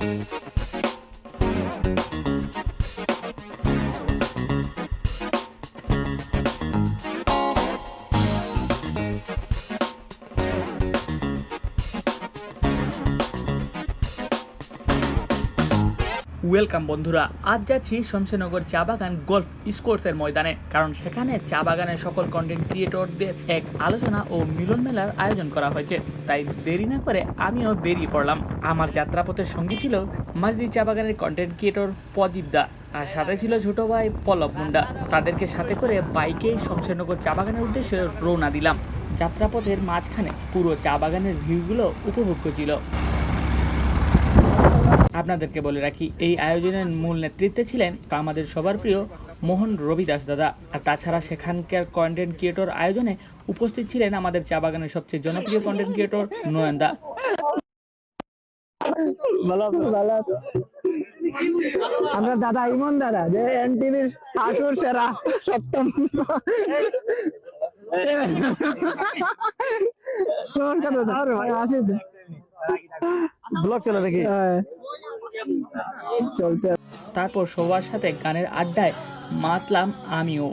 Bye. Welcome বন্ধুরা, আজ যাচ্ছি শমশেরনগর চা বাগান গল্ফ স্কোর্টসের ময়দানে, কারণ সেখানে চা বাগানের সকল কন্টেন্ট ক্রিয়েটরদের এক আলোচনা ও মিলন মেলার আয়োজন করা হয়েছে। তাই দেরি না করে আমিও বেরিয়ে পড়লাম। আমার যাত্রাপথের সঙ্গী ছিল মাঝদি চা বাগানের কন্টেন্ট ক্রিয়েটর প্রদীপ দা, আর সাথে ছিল ছোট ভাই পল্লব মুন্ডা। তাদেরকে সাথে করে বাইকেই শমশেরনগর চা বাগানের উদ্দেশ্যে রওনা দিলাম। যাত্রাপথের মাঝখানে পুরো চা বাগানের ভিউগুলো উপভোগ্য ছিল। আপনাদেরকে বলে রাখি এই আয়োজনের মূল নেতৃত্বে ছিলেন আমাদের সবার প্রিয় মোহন রবিদাস দাদা। আর তাছাড়া সেখানকার কন্টেন্ট ক্রিয়েটর আয়োজনে উপস্থিত ছিলেন আমাদের চা বাগানের সবচেয়ে জনপ্রিয় কন্টেন্ট ক্রিয়েটর নয়ন দা। আমরা দাদা ইমন দাদা যে এনটিভির আসুর সেরা সপ্তম। ব্লগ চলে নাকি? চলতে তারপর সবার সাথে গানের আড্ডায় মাতলাম আমিও।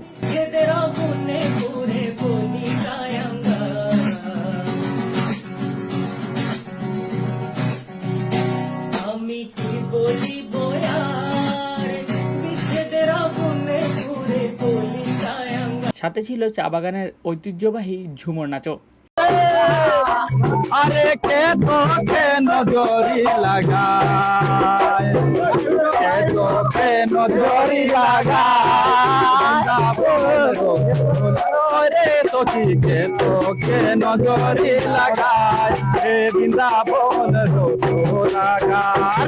আমি কি বলিব আর বিচ্ছেদের আগুনে ঘুরে বলি সাথে ছিল চা বাগানের ঐতিহ্যবাহী ঝুমর নাচও আরে কে তোকে নজরি লাগায় কে তোকে নজরি লাগায় রে তোকে কে তোকে নজরি লাগায় হে বৃন্দাবন রোজো লাগায়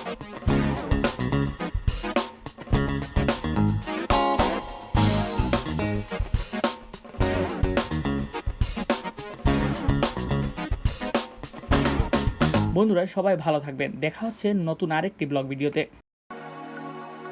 বন্ধুরা সবাই ভালো থাকবেন। দেখা হচ্ছে নতুন আরেকটি ব্লগ ভিডিওতে।